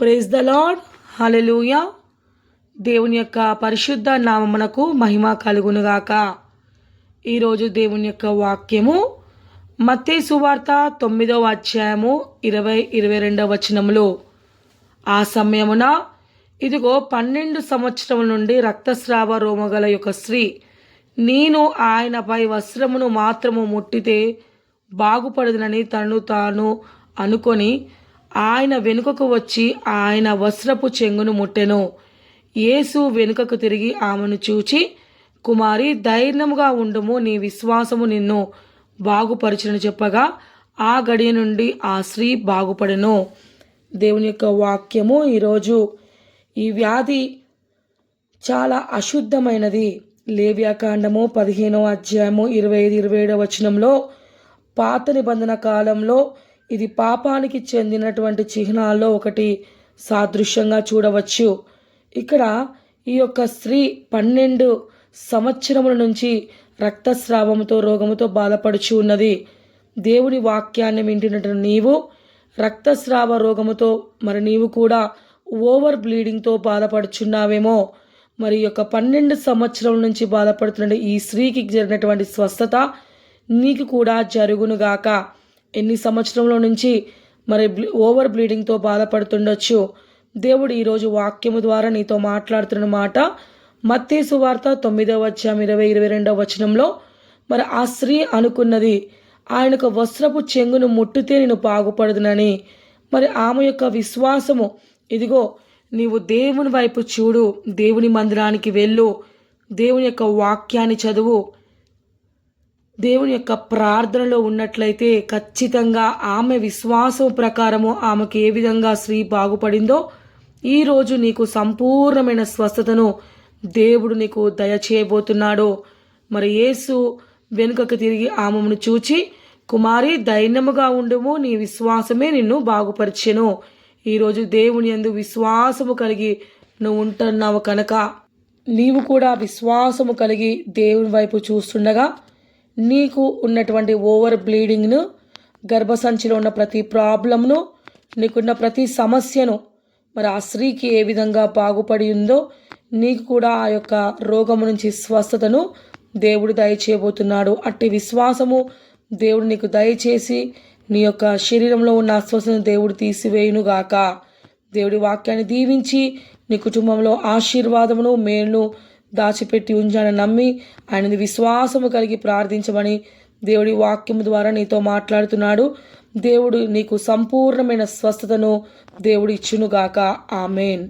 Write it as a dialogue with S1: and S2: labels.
S1: Praise the lord hallelujah దేవుని యొక్క పరిశుద్ధ నామమునకు మహిమ కలుగునుగాక. ఈరోజు దేవుని యొక్క వాక్యము మత్తే సువార్త తొమ్మిదవ అధ్యాయము ఇరవై ఇరవై రెండవ వచనములో. ఆ సమయమున ఇదిగో పన్నెండు సంవత్సరముల నుండి రక్తస్రావ రోమగల యొక్క స్త్రీ నేను ఆయనపై వస్త్రమును మాత్రము ముట్టితే బాగుపడదునని తను తాను అనుకొని ఆయన వెనుకకు వచ్చి ఆయన వస్త్రపు చెంగును ముట్టెను. యేసు వెనుకకు తిరిగి ఆమెను చూచి కుమారి ధైర్యముగా ఉండుము నీ విశ్వాసము నిన్ను బాగుపరచునని చెప్పగా ఆ గడియ నుండి ఆ స్త్రీ బాగుపడెను. దేవుని యొక్క వాక్యము ఈరోజు ఈ వ్యాధి చాలా అశుద్ధమైనది. లేవ్యాకాండము పదిహేనో అధ్యాయము ఇరవై ఐదు ఇరవై ఏడవ వచనంలో పాత నిబంధన కాలంలో ఇది పాపానికి చెందినటువంటి చిహ్నాల్లో ఒకటి. సాదృశ్యంగా చూడవచ్చు. ఇక్కడ ఈ యొక్క స్త్రీ పన్నెండు సంవత్సరముల నుంచి రక్తస్రావంతో రోగముతో బాధపడుచు ఉన్నది. దేవుని వాక్యాన్ని వింటున్నట్టు నీవు రక్తస్రావ రోగముతో మరి నీవు కూడా ఓవర్ బ్లీడింగ్తో బాధపడుచున్నావేమో. మరి యొక్క పన్నెండు సంవత్సరాల నుంచి బాధపడుతున్న ఈ స్త్రీకి జరిగినటువంటి స్వస్థత నీకు కూడా జరుగునుగాక. ఎన్ని సంవత్సరంలో నుంచి మరి ఓవర్ బ్లీడింగ్తో బాధపడుతుండొచ్చు. దేవుడు ఈరోజు వాక్యము ద్వారా నీతో మాట్లాడుతున్న మాట మత్తేసు వార్త తొమ్మిదవ వచ్చాం ఇరవై ఇరవై రెండవ వచనంలో మరి ఆ స్త్రీ అనుకున్నది ఆయనకు వస్త్రపు చెంగును ముట్టితే నేను బాగుపడదునని. మరి ఆమె యొక్క విశ్వాసము ఇదిగో నీవు దేవుని వైపు చూడు దేవుని మందిరానికి వెళ్ళు దేవుని యొక్క వాక్యాన్ని చదువు. దేవుని యొక్క ప్రార్థనలో ఉన్నట్లయితే ఖచ్చితంగా ఆమె విశ్వాసం ప్రకారము ఆమెకు ఏ విధంగా స్త్రీ బాగుపడిందో ఈరోజు నీకు సంపూర్ణమైన స్వస్థతను దేవుడు నీకు దయచేయబోతున్నాడు. మరి యేసు వెనుకకు తిరిగి ఆమెను చూచి కుమారి దైన్యముగా ఉండుము నీ విశ్వాసమే నిన్ను బాగుపరిచెను. ఈరోజు దేవుని ఎందు విశ్వాసము కలిగి నువ్వు ఉంటున్నావు కనుక నీవు కూడా విశ్వాసము కలిగి దేవుని వైపు చూస్తుండగా నీకు ఉన్నటువంటి ఓవర్ బ్లీడింగ్ను గర్భసంచిలో ఉన్న ప్రతి ప్రాబ్లంను నీకున్న ప్రతి సమస్యను మరి ఆ స్త్రీకి ఏ విధంగా బాగుపడి ఉందో నీకు కూడా ఆ యొక్క రోగము నుంచి స్వస్థతను దేవుడు దయచేయబోతున్నాడు. అట్టి విశ్వాసము దేవుడు నీకు దయచేసి నీ యొక్క శరీరంలో ఉన్న అస్వస్థను దేవుడు తీసివేయునుగాక. దేవుడి వాక్యాన్ని దీవించి నీ కుటుంబంలో ఆశీర్వాదమును మేలును దాచిపెట్టి ఉంచాలని నమ్మి ఆయనది విశ్వాసము కలిగి ప్రార్థించమని దేవుడి వాక్యము ద్వారా నీతో మాట్లాడుతున్నాడు. దేవుడు నీకు సంపూర్ణమైన స్వస్థతను దేవుడు ఇచ్చునుగాక. ఆమెన్.